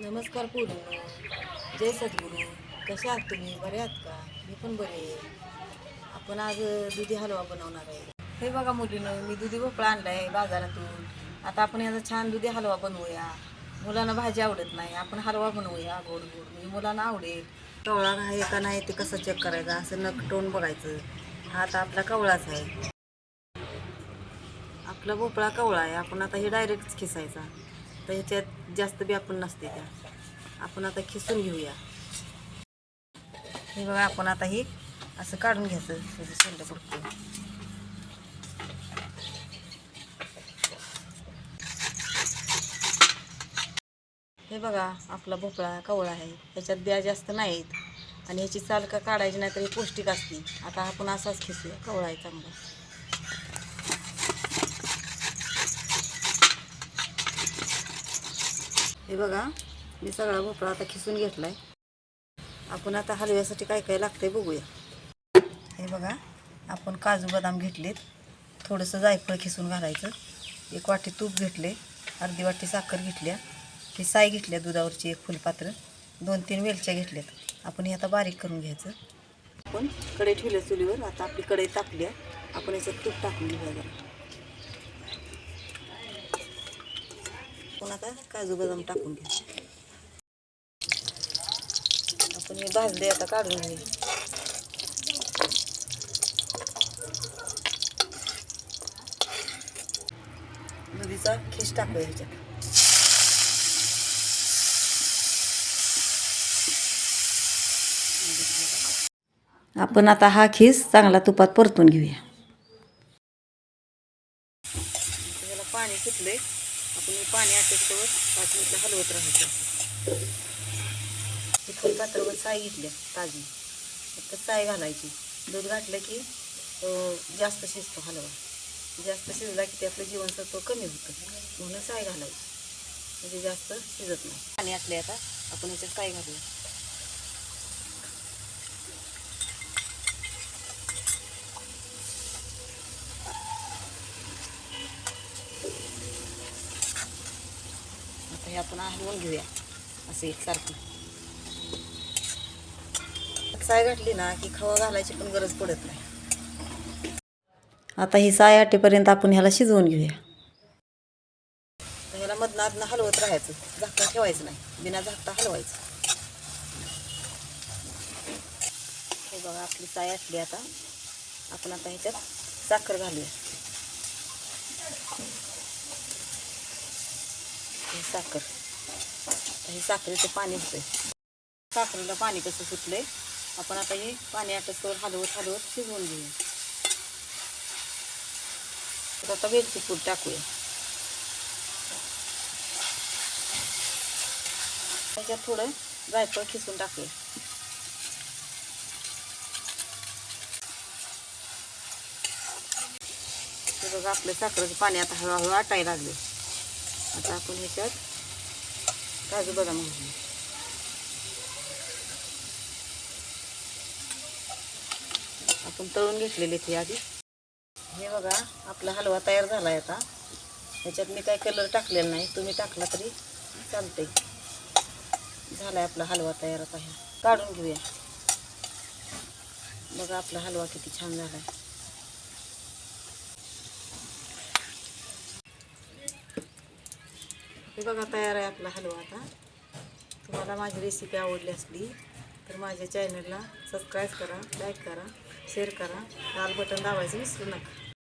नमस्कार पूर्ण. जय सद्गुरू. कसे आहात तुम्ही? बरे आहात का? मी पण बरे आहे. आपण आज दुधी हलवा बनवणार आहे. हे बघा मुलीनं मी दुधी भोपळा आणला आहे बाजारातून. आता आपण याचा छान दुधी हलवा बनवूया. मुलांना भाजी आवडत नाही. आपण हलवा बनवूया गोड गोड. म्हणजे मुलांना आवडेल. कवळा आहे का नाही ते कसं चेक करायचं? असं नख टोन बघायचं. हा आता आपला कवळाच आहे. आपला भोपळा कवळा आहे. आपण आता हे डायरेक्टच खिसायचा. तर ह्याच्यात जास्त बी आपण नसते त्या. आपण आता खिसून घेऊया. हे बघा आपण आता ही असं काढून घ्यायचं त्याचं शेंड हे बघा आपला भोपळा कवळा आहे. ह्याच्यात बिया जास्त नाही आहेत आणि ह्याची चाल का काढायची नाही तर पौष्टिक असते. आता आपण असाच खिसूया कवळा आहे चांगला. हे बघा मी सगळा भोपळा आता खिसून घेतलाय. आपण आता हलव्यासाठी काय काय लागतंय बघूया. हे बघा आपण काजू बदाम घेतलेत. थोडंसं जायफळ खिसून घालायचं. एक वाटी तूप घेतले अर्धी वाटी साखर घेतल्या. ही साय घेतल्या दुधावरची एक फुलपात्र. दोन तीन वेलच्या घेतल्यात. आपण हे आता बारीक करून घ्यायचं. आपण कढई ठेवल्या चुलीवर. आता आपली कढई तापली आहे. आपण याच्यात तूप टाकून घेऊया जरा आपण आता काजू बदाम टाकून घ्या आपण हे भाजले आता काढून घे दुधीचा खिस टाकूया ह्याच्यात. आपण आता हा खिस चांगला तुपात परतून घेऊया. पाणी सुटले आपण हे पाणी आटोवर पाच मिनिटं हलवत राहायचं. इथून फुलपात्रावर साय घेतल्या ताजी. फक्त साय घालायची. दूध घातलं की जास्त शिजतो हलवा. जास्त शिजला की ते आपलं जीवनसत्व कमी होतं. म्हणून साय घालायची. म्हणजे जास्त शिजत नाही. पाणी असले आता आपण याच्यात साय घालूया. हे आपण हलवून घेऊया. असे एकसारखं. साय घातली ना की खवा घालायची पण गरज पडत नाही. आता ही साय आटेपर्यंत आपण ह्याला शिजवून घेऊया. तर ह्याला मधनं आधनं हलवत राहायचं. झाकता ठेवायचं नाही. बिना झाकता हलवायचं. हे बघा आपली साय असली आता. आपण आता ह्याच्यात साखर घालूया. ही साखर. हे साखरेचं पाणी होतंय. साखरेला पाणी कसं सुटलंय? आपण आता हे पाणी आटसवर हलवत हलवत शिजवून घेऊ तर आता वेलची पूड टाकूया. त्याच्यात थोडं जायफळ खिसून टाकूया. बघा आपलं साखरेचं पाणी आता हळूहळू आटायला लागले आता आपण ह्याच्यात काजू बदाम घालू. आपण तळून घेतलेले ते आधी. हे बघा आपला हलवा तयार झाला आहे आता. ह्याच्यात मी काही कलर टाकलेला नाही तुम्ही टाकला तरी चालते झाला आहे आपला हलवा तयार आता काढून घेऊया. बघा आपला हलवा किती छान झाला आहे हे बघा तयार आहे आपला हलवा आता. तुम्हाला माझी रेसिपी आवडली असली तर माझ्या चॅनलला सबस्क्राईब करा लाईक करा शेअर करा. लाल बटन दाबायचं विसरू नका.